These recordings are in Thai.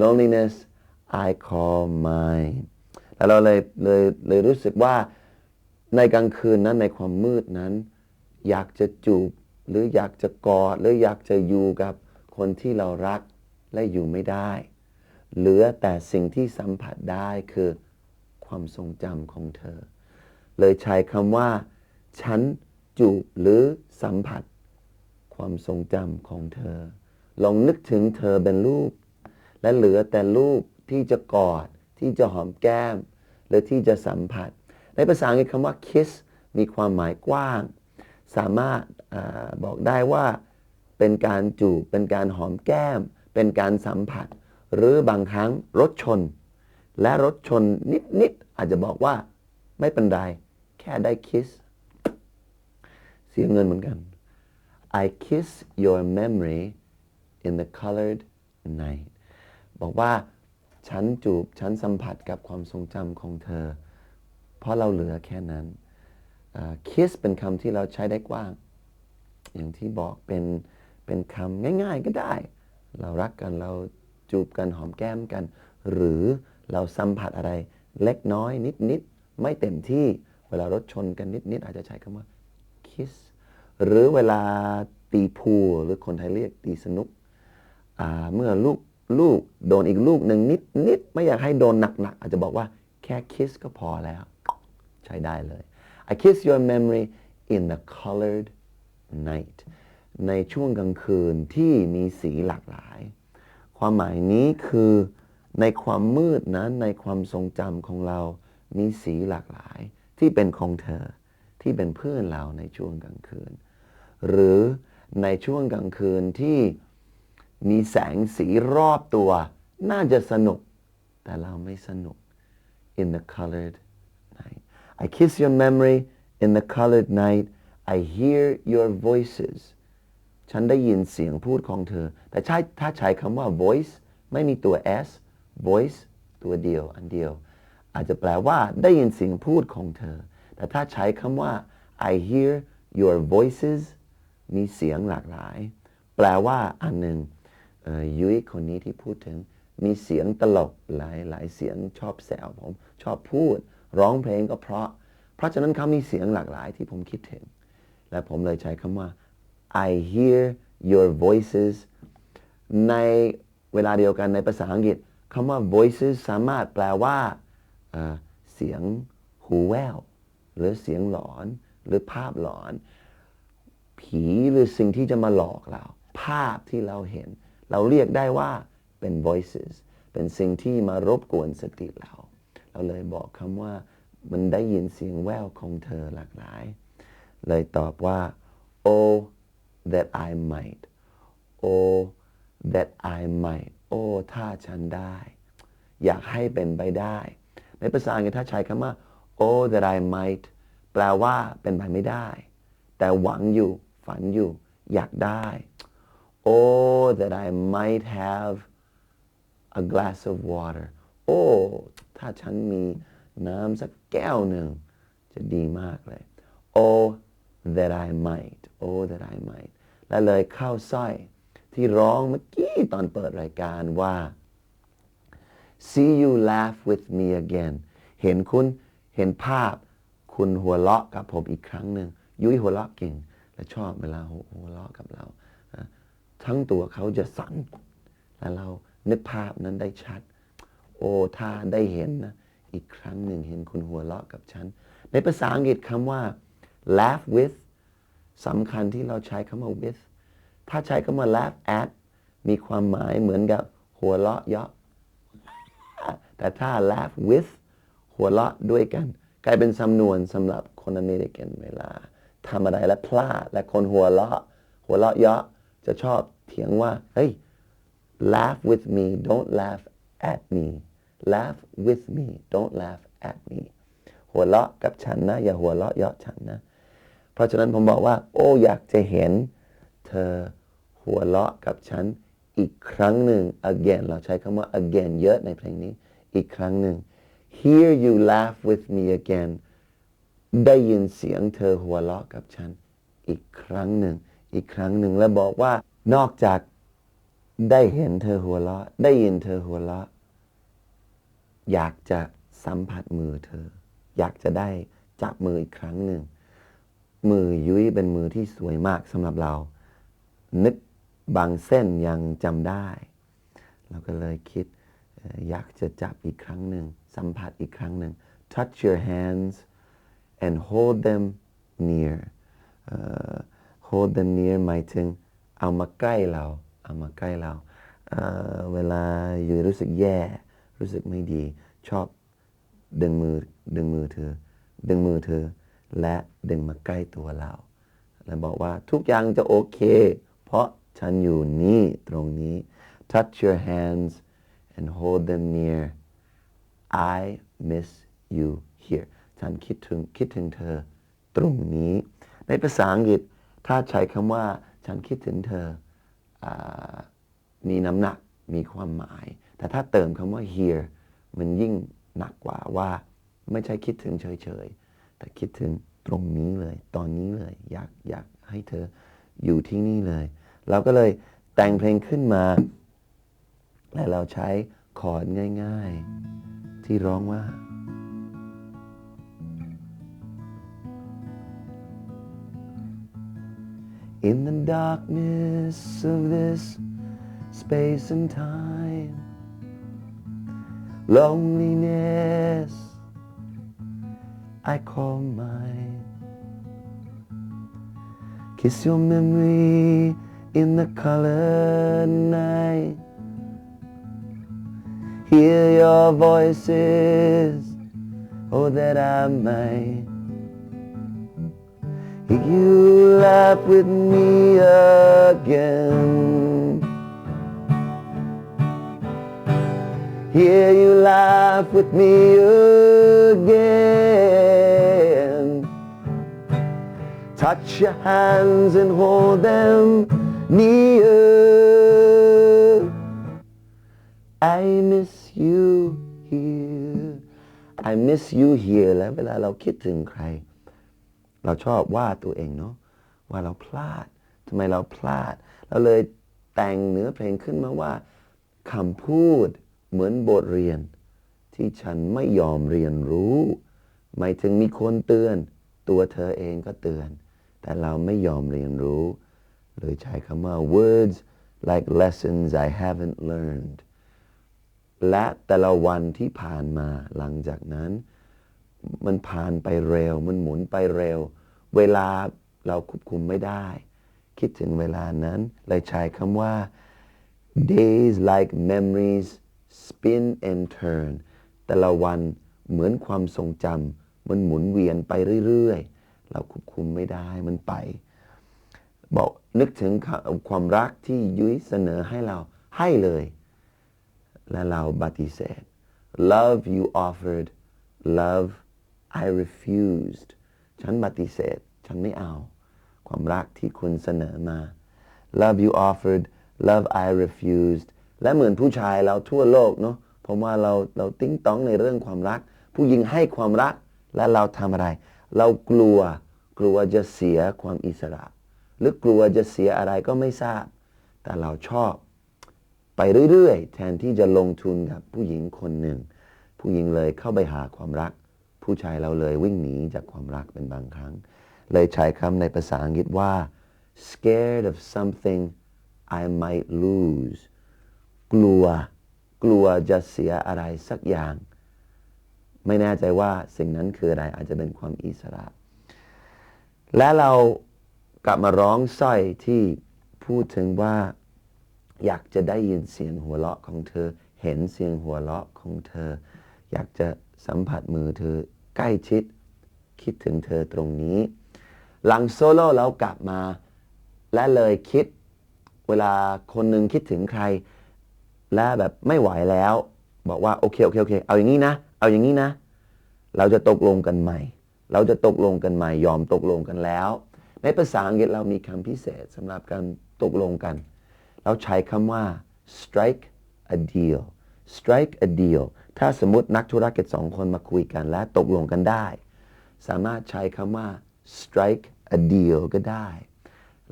loneliness I call mine แล้วเราเลยเลยเลยรู้สึกว่าในกลางคืนนั้นในความมืดนั้น อยากจะจูบหรืออยากจะกอดหรืออยากจะอยู่กับคนที่เรารักและอยู่ไม่ได้ เหลือแต่สิ่งที่สัมผัสได้คือความทรงจำของเธอ เลยใช้คำว่า ฉันจูบหรือสัมผัส ความทรงจำของเธอ ลองนึกถึงเธอเป็นรูป และเหลือแต่รูปที่จะกอด ที่จะหอมแก้ม หรือที่จะสัมผัส ในภาษาอังกฤษคำว่า kiss มีความหมายกว้าง สามารถอบอกได้ว่าเป็นการจูบ เป็นการหอมแก้ม เป็นการสัมผัส หรือบางครั้งรถชน และรถชนนิด ๆ อาจจะบอกว่าไม่เป็นไร แค่ได้ kiss เสียเงินเหมือนกัน I kiss your memory in the colored night บอกว่าฉันจูบฉันสัมผัสกับความทรงจำของเธอ เพราะเราเหลือแค่นั้นอ่า kiss เป็นคำที่เราใช้ได้กว้าง อย่างที่บอกเป็นเป็นคำง่าย ๆก็ได้ เรารักกันเราจูบกันหอมแก้มกัน หรือเราสัมผัสอะไรเล็กน้อยนิดๆไม่เต็มที่เวลารถชนกันนิดๆอาจจะใช้คำว่า kiss หรือเวลาตีพูหรือคนไทยเรียกตีสนุกเมื่อลูก ลูกโดนอีกลูกหนึ่งนิดนิดไม่อยากให้โดนหนักๆอาจจะบอกว่าแค่ kiss ก็พอแล้ว ใช้ได้เลย I kiss your memory in the colored night ในช่วงกลางคืนที่มีสีหลากหลาย ความหมายนี้คือในความมืดนั้นในความทรงจำของเรามีสีหลากหลาย ที่เป็นของเธอที่เป็นเพื่อนเราในช่วงกลางคืน หรือในช่วงกลางคืนที่ มีแสงสีรอบตัว น่าจะสนุก แต่เราไม่สนุก in the colored night I kiss your memory in the colored night I hear your voices ฉันได้ยินเสียงพูดของเธอ แต่ใช้ถ้าใช้คำว่า voice ไม่มีตัว s voice ตัวเดียว อันเดียว อาจจะแปลว่าได้ยินเสียงพูดของเธอ แต่ถ้าใช้คำว่า I hear your voices มีเสียงหลากหลาย แปลว่าอันหนึ่ง ยุ้ยคนนี้ที่พูดถึงมีเสียงตลกหลายหลายเสียงชอบแซวผมชอบพูด ร้องเพลงก็เพราะ เพราะฉะนั้นเขามีเสียงหลากหลายที่ผมคิดถึง และผมเลยใช้คำว่า I hear your voices ในเวลาเดียวกันในภาษาอังกฤษคำว่า voices สามารถแปลว่าเสียงหูแววหรือเสียงหลอนหรือภาพหลอน ผีหรือสิ่งที่จะมาหลอกเรา ภาพที่เราเห็น เราเรียกได้ว่าเป็น voices เป็นสิ่งที่มารบกวนสติเรา เราเลยบอกคำว่ามันได้ยินเสียงแววของเธอหลากหลาย เลยตอบว่า oh that I might oh that I might โอ้ถ้าฉันได้ อยากให้เป็นไปได้ ในภาษาอังกฤษถ้าใช้คำว่า oh that I might แปลว่าเป็นไปไม่ได้ แต่หวังอยู่ ฝันอยู่ อยากได้ oh that I might have a glass of water โอ้ถ้าฉันมีน้ำสักแก้วหนึ่งจะดีมากเลย oh that I might oh that I might และเลยเข้าสร้อยที่ร้องเมื่อกี้ตอนเปิดรายการว่า see you laugh with me again เห็นคุณเห็นภาพคุณหัวเราะกับผมอีกครั้งหนึ่งยุ้ยหัวเราะเก่ง และชอบเวลาหัวเราะกับเรา ทั้งตัวเขาจะสั่นและเรานึกภาพนั้นได้ชัด โอ้ถ้าได้เห็นนะอีกครั้งหนึ่งเห็นคุณหัวเราะกับฉัน ในภาษาอังกฤษคำว่า laugh with สำคัญที่เราใช้คำว่า with ถ้าใช้คำว่า laugh at มีความหมายเหมือนกับหัวเราะเยาะแต่ถ้า laugh with หัวเราะด้วยกัน กลายเป็นสำนวนสำหรับคนอเมริกันเวลาทำอะไรและพลาดและคนหัวเราะ หัวเราะเยาะจะชอบ ถียงว่า เฮ้ย laugh with me don't laugh at me laugh with me don't laugh at me หัวเราะกับฉันนะ อย่าหัวเราะเยาะฉันนะ เพราะฉะนั้นผมบอกว่า โอ้อยากจะเห็น เธอหัวเราะกับฉัน อีกครั้งหนึ่ง again เราใช้คำว่า again เยอะในเพลงนี้ อีกครั้งหนึ่ง hear you laugh with me again ได้ยินเสียงเธอหัวเราะกับฉัน อีกครั้งหนึ่ง อีกครั้งหนึ่งและบอกว่า นอกจากได้เห็นเธอหัวเราะ ได้ยินเธอหัวเราะ อยากจะสัมผัสมือเธอ อยากจะได้จับมืออีกครั้งหนึ่ง มือยุ้ยเป็นมือที่สวยมากสำหรับเรา นึกบางเส้นยังจำได้ เราก็เลยคิดอยากจะจับอีกครั้งหนึ่ง สัมผัสอีกครั้งหนึ่ง touch your hands and hold them near เอ่อ hold them near หมายถึง เอามาใกล้เรา เอามาใกล้เราเเวลาอยู่รู้สึกแย่ รู้สึกไม่ดี ชอบดึงมือดึงมือเธอ ดึงมือเธอ และดึงมาใกล้ตัวเรา แล้วบอกว่าทุกอย่างจะโอเค เพราะฉันอยู่นี่ตรงนี้ touch your hands and hold them near I miss you here ฉันคิดถึงคิดถึงเธอตรงนี้ ในภาษาอังกฤษถ้าใช้คำว่า ฉันคิดถึงเธออมีน้ำหนักมีความหมาย แต่ถ้าเติมคำว่า here มันยิ่งหนักกว่าว่าไม่ใช่คิดถึงเฉยๆ แต่คิดถึงตรงนี้เลย ตอนนี้เลย อยากอยากให้เธออยู่ที่นี่เลย เราก็เลยแต่งเพลงขึ้นมา และเราใช้คอร์ดง่าย ๆ ที่ร้องว่า In the darkness of this space and time, loneliness I call mine. Kiss your memory in the colored night. Hear your voices, oh, that I might Hear you laugh with me again. Hear you laugh with me again. Touch your hands and hold them near. I miss you here. I miss you here แล้วเวลาเราคิดถึงใคร เราชอบว่าตัวเองเนาะว่าเราพลาดทำไมเราพลาด เราเลยแต่งเนื้อเพลงขึ้นมาว่าคำพูดเหมือนบทเรียน ที่ฉันไม่ยอมเรียนรู้หมายถึงมีคนเตือน ตัวเธอเองก็เตือน แต่เราไม่ยอมเรียนรู้เลยใช้คำว่า words like lessons I haven't learned และแต่ละวันที่ผ่านมาหลังจากนั้น มันผ่านไปเร็ว มันหมุนไปเร็ว เวลาเราควบคุมไม่ได้ คิดถึงเวลานั้นเลยใช้คำว่า days like memories spin and turn แต่ละวันเหมือนความทรงจำมันหมุนเวียนไปเรื่อยๆ เราควบคุมไม่ได้มันไป บอกนึกถึงความรักที่ยุ้ยเสนอให้เราให้เลย และเราปฏิเสธ love you offered love I refused ฉันปฏิเสธ ฉันไม่เอา ความรักที่คุณเสนอมา love you offered love I refused และเหมือนผู้ชายเราทั่วโลกเนาะเพราะว่าเราเราติ้งต้องในเรื่องความรัก ผู้หญิงให้ความรักและเราทำอะไร เรากลัวกลัวจะเสียความอิสระ หรือกลัวจะเสียอะไรก็ไม่ทราบ แต่เราชอบ ไปเรื่อยๆ แทนที่จะลงทุนกับผู้หญิงคนหนึ่ง ผู้หญิงเลยเข้าไปหาความรัก ผู้ชายเราเลยวิ่งหนีจากความรักเป็นบางครั้ง เลยใช้คำในภาษาอังกฤษว่า scared of something I might lose กลัว กลัวจะเสียอะไรสักอย่าง ไม่แน่ใจว่าสิ่งนั้นคืออะไรอาจจะเป็นความอิสระ และเรากลับมาร้องสร้อยที่พูดถึงว่า อยากจะได้ยินเสียงหัวเราะของเธอ เห็นเสียงหัวเราะของเธอ อยากจะสัมผัสมือเธอ ใกล้ชิด คิดถึงเธอตรงนี้ หลังโซโล่แล้วกลับมา และเลยคิดเวลาคนหนึ่งคิดถึงใคร และแบบไม่ไหวแล้ว บอกว่า โอเคโอเคโอเคเอาอย่างนี้นะ เอาอย่างนี้นะ เราจะตกลงกันใหม่ เราจะตกลงกันใหม่ ยอมตกลงกันแล้ว ในภาษาอังกฤษเรามีคำพิเศษสำหรับการตกลงกัน เราใช้คำว่า strike a deal strike a deal ถ้าสมมตินักธุรกิจสองคนมาคุยกันและตกลงกันได้ สามารถใช้คำว่า strike a deal ก็ได้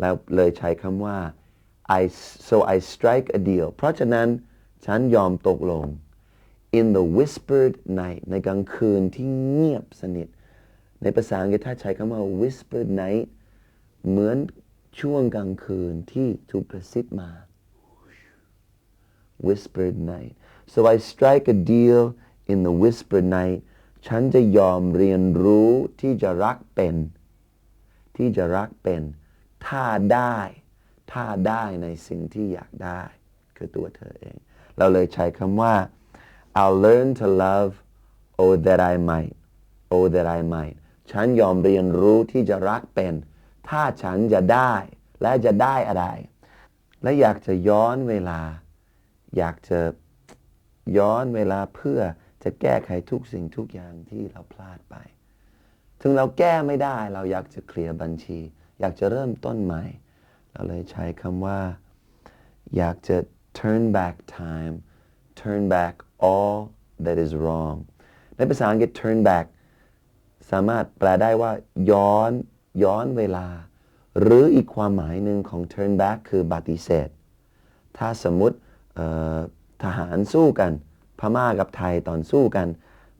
แล้วเลยใช้คำว่า I so I strike a deal เพราะฉะนั้นฉันยอมตกลง in the whispered night ในกลางคืนที่เงียบสนิท ในภาษาอังกฤษถ้าใช้คำว่า whispered night เหมือนช่วงกลางคืนที่ถูกกระซิบมา whispered night so I strike a deal in the whispered night ฉันจะยอมเรียนรู้ที่จะรักเป็น ที่จะรักเป็น ถ้าได้ ถ้าได้ในสิ่งที่อยากได้ คือตัวเธอเอง เราเลยใช้คำว่า I'll learn to love oh that I might oh that I might ฉันยอมเรียนรู้ที่จะรักเป็น ถ้าฉันจะได้ และจะได้อะไร และอยากจะย้อนเวลา อยากจะ ย้อนเวลาเพื่อจะแก้ไขทุกสิ่งทุกอย่างที่เราพลาดไป ถึงเราแก้ไม่ได้เราอยากจะเคลียร์บัญชี อยากจะเริ่มต้นใหม่ เราเลยใช้คำว่า อยากจะ turn back time turn back all that is wrong ในภาษาอังกฤษ turn back สามารถแปลได้ว่า ย้อนย้อนเวลา หรืออีกความหมายหนึ่งของ turn back คือปฏิเสธ ถ้าสมมติ ทหารสู้กัน พม่ากับไทยตอนสู้กัน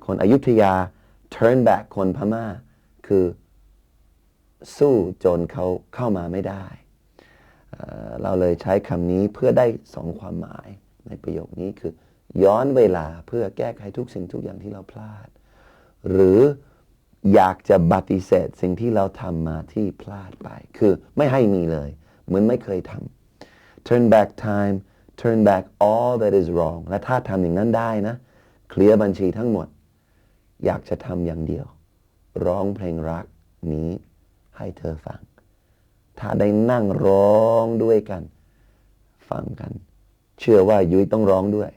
คนอยุธยา turn back คนพม่า คือสู้จนเขาเข้ามาไม่ได้เอ่อเราเลยใช้คำนี้เพื่อได้สองความหมายในประโยคนี้คือ ย้อนเวลาเพื่อแก้ไขทุกสิ่งทุกอย่างที่เราพลาด หรืออยากจะปฏิเสธสิ่งที่เราทำมาที่พลาดไป คือไม่ให้มีเลย เหมือนไม่เคยทำ turn back time turn back all that is wrong และถ้าทำอย่างนั้นได้นะ เคลียร์บัญชีทั้งหมด อยากจะทำอย่างเดียว ร้องเพลงรักนี้ให้เธอฟัง ถ้าได้นั่งร้องด้วยกัน ฟังกัน เชื่อว่ายุ้ยต้องร้องด้วย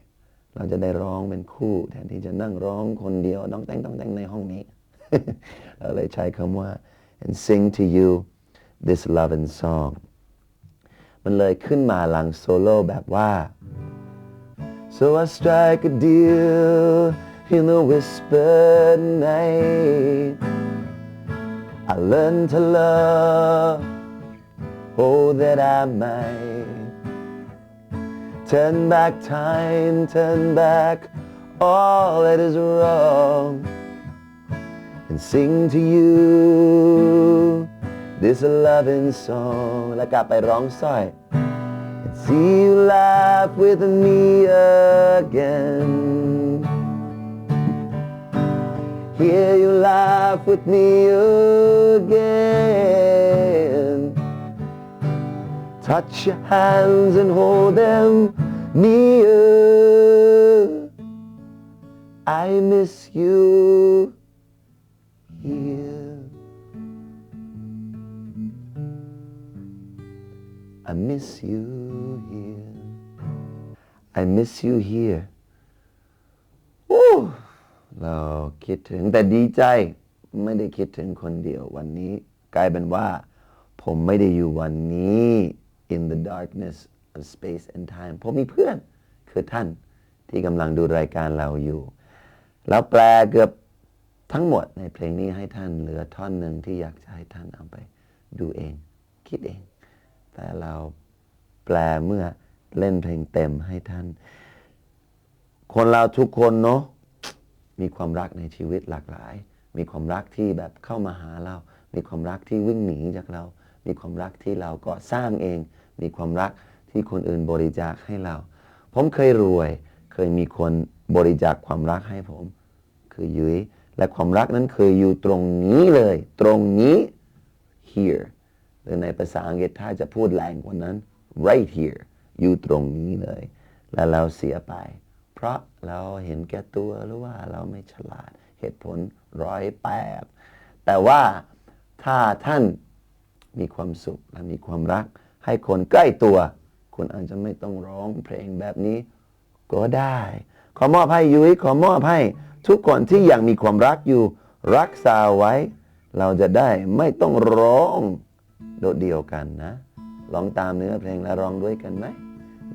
เราจะได้ร้องเป็นคู่แทนที่จะนั่งร้องคนเดียวต้องแต่งต้องแต่งในห้องนี้ เราเลยใช้คำว่า and sing to you this loving song มันเลยขึ้นมาหลังโซโล่แบบว่า so I strike a deal in the whispered night I learn to love oh that I might turn back time turn back all that is wrong and sing to you this loving song แล้วกลับไปร้องสร้อย and see you laugh with me again hear you laugh with me again touch your hands and hold them near I miss you I miss you here I miss you here โอ้เราคิดถึงแต่ดีใจไม่ได้คิดถึงคนเดียววันนี้ กลายเป็นว่า ผมไม่ได้อยู่วันนี้ in the darkness of space and time ผมมีเพื่อนคือท่านที่กำลังดูรายการเราอยู่ แล้วแปลเกือบทั้งหมดในเพลงนี้ให้ท่านเหลือท่อนหนึ่งที่อยากจะให้ท่านเอาไป ดูเอง คิดเอง แต่เราแปลเมื่อเล่นเพลงเต็มให้ท่าน คนเราทุกคนเนาะมีความรักในชีวิตหลากหลาย มีความรักที่แบบเข้ามาหาเรา มีความรักที่วิ่งหนีจากเรา มีความรักที่เราก็สร้างเอง มีความรักที่คนอื่นบริจาคให้เรา ผมเคยรวย เคยมีคนบริจาคความรักให้ผม คือยุ้ยและความรักนั้นเคยอยู่ตรงนี้เลย ตรงนี้ here หรือในภาษาอังกฤษถ้าจะพูดแรงกว่านั้น right here อยู่ตรงนี้เลย แล้วเราเสียไป เพราะเราเห็นแก่ตัวหรือว่าเราไม่ฉลาดเหตุผลร้อยแปดแต่ว่าถ้าท่านมีความสุขและมีความรัก ให้คนใกล้ตัว คุณอาจจะไม่ต้องร้องเพลงแบบนี้ ก็ได้ ขอมอบให้ยุ้ยขอมอบให้ทุกคนที่ยังมีความรักอยู่รักษาไว้ เราจะได้ไม่ต้องร้อง โดดเดียวกันนะร้องตามเนื้อเพลงและร้องด้วยกันไหม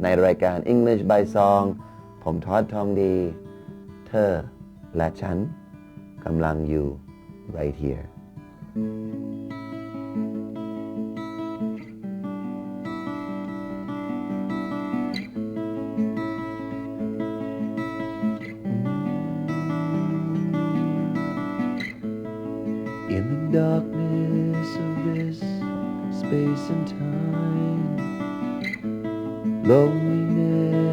ในรายการ English by Song ผมทอดทองดี เธอและฉันกำลังอยู่ right here loneliness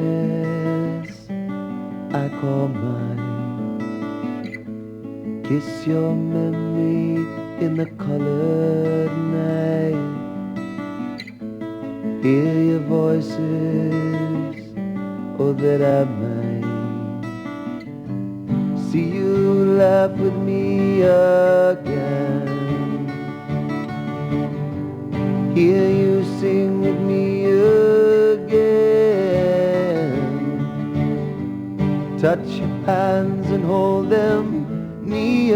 I call mine. Kiss your memory in the colored night. Hear your voices, oh that I might see you laugh with me again. Hear you Touch your hands and hold them near.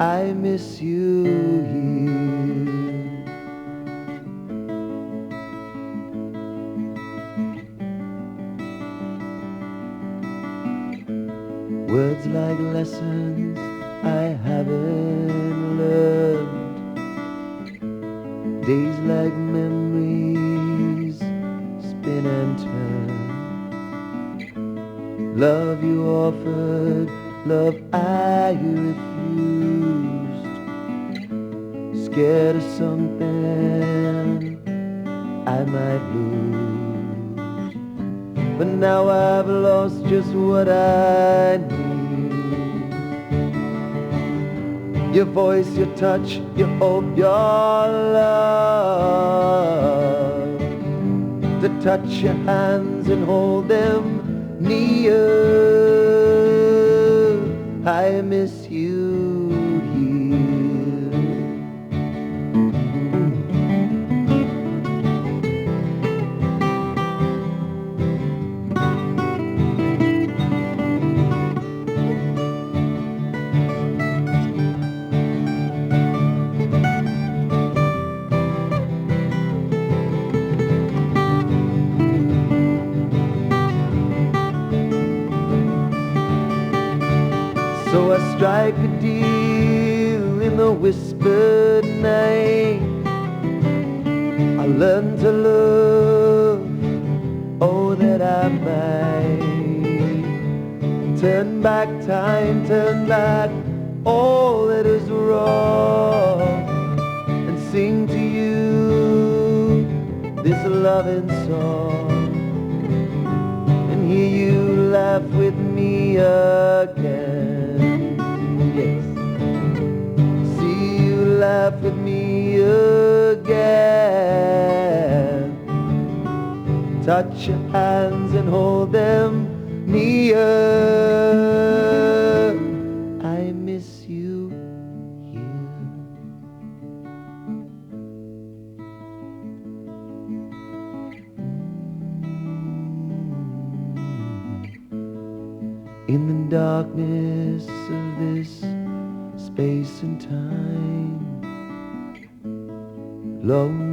I miss you here. Words like lessons offered, love I refused. Scared of something I might lose. But now I've lost just what I need. Your voice, your touch, your hope, your love. To touch your hands and hold them near. I miss that I might. Turn back time, turn back all that is wrong, and sing to you this loving song and hear you laugh with me again. Yes. See you laugh with me again. Touch your hands and hold them near. I miss you here. In the darkness of this space and time, loneliness